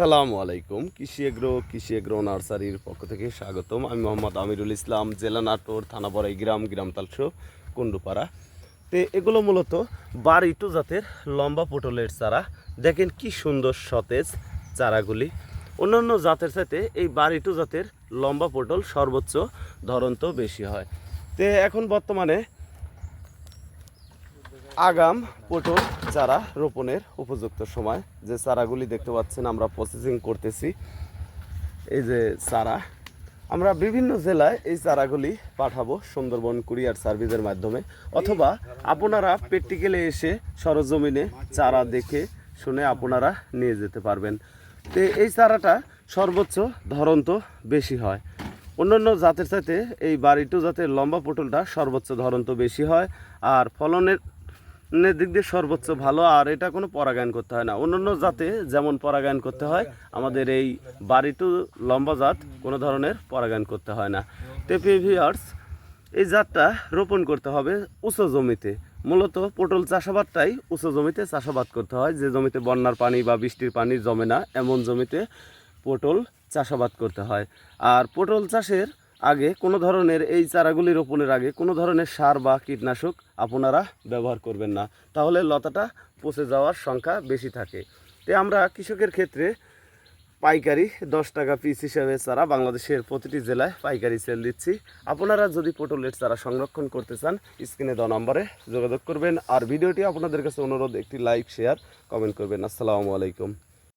আসসালামু আলাইকুম। কৃষি এগ্রো কৃষি এগ্রো নার্সারির পক্ষ থেকে স্বাগতম। আমি মোহাম্মদ আমিরুল ইসলাম, জেলা নাটোর, থানা বড়াই গ্রাম গ্রাম তালসো কুন্ডুপাড়া তো এগুলো মূলত বাড়িটু জাতের লম্বা পটলের চারা। দেখেন কি সুন্দর সতেজ চারাগুলি। অন্যান্য জাতের সাথে এই বাড়িটু জাতের লম্বা পটল সর্বোচ্চ ধরন্ত বেশি হয়। তো এখন বর্তমানে আগাম পটল চারা রোপণের উপযুক্ত সময়। যে চারাগুলি দেখতে পাচ্ছেন, আমরা প্রসেসিং করতেছি। এই যে চারা। আমরা বিভিন্ন জেলায় এই চারাগুলি পাঠাবো সুন্দরবন কুরিয়ার সার্ভিসের মাধ্যমে। অথবা আপনারা প্র্যাকটিক্যালে এসে সরজমিনে চারা দেখে শুনে আপনারা নিয়ে যেতে পারবেন। তো এই চারাটা সর্বোচ্চ ধরন্ত বেশি হয়। অন্যান্য জাতের সাথে এই বাড়িটু জাতের লম্বা পটলটা সর্বোচ্চ ধরন্ত বেশি হয়। আর ফলনের নের দিক দিয়ে সর্বোচ্চ ভালো, আর এটা কোনো পরাগায়ন করতে হয় না। অন্যান্য জাতে যেমন পরাগায়ন করতে হয়, আমাদের এই বাড়িটু লম্বা জাত, কোনো ধরনের পরাগায়ন করতে হয় না। টেপিভিয়ার্স এই জাতটা রোপণ করতে হবে উঁচু জমিতে। মূলত পটল চাষাবাদটাই উঁচু জমিতে চাষাবাদ করতে হয়। যে জমিতে বন্যার পানি বা বৃষ্টির পানি জমে না, এমন জমিতে পটল চাষাবাদ করতে হয়। আর পটল চাষের আগে কোনো ধরনের এই চারাগুলি রোপণের আগে কোনো ধরনের সার বা কীটনাশক আপনারা ব্যবহার করবেন না। তাহলে লতাটা পচে যাওয়ার সংখ্যা বেশি থাকে। তো আমরা কৃষকের ক্ষেত্রে পাইকারি দশ টাকা পিস হিসাবে চারা বাংলাদেশের প্রতিটি জেলায় পাইকারি সেল দিচ্ছি। আপনারা যদি পটলের চারা সংরক্ষণ করতে চান, স্ক্রিনে দেওয়া নম্বরে যোগাযোগ করবেন। আর ভিডিওটি আপনাদের কাছে অনুরোধ, একটি লাইক, শেয়ার, কমেন্ট করবেন। আসসালামু আলাইকুম।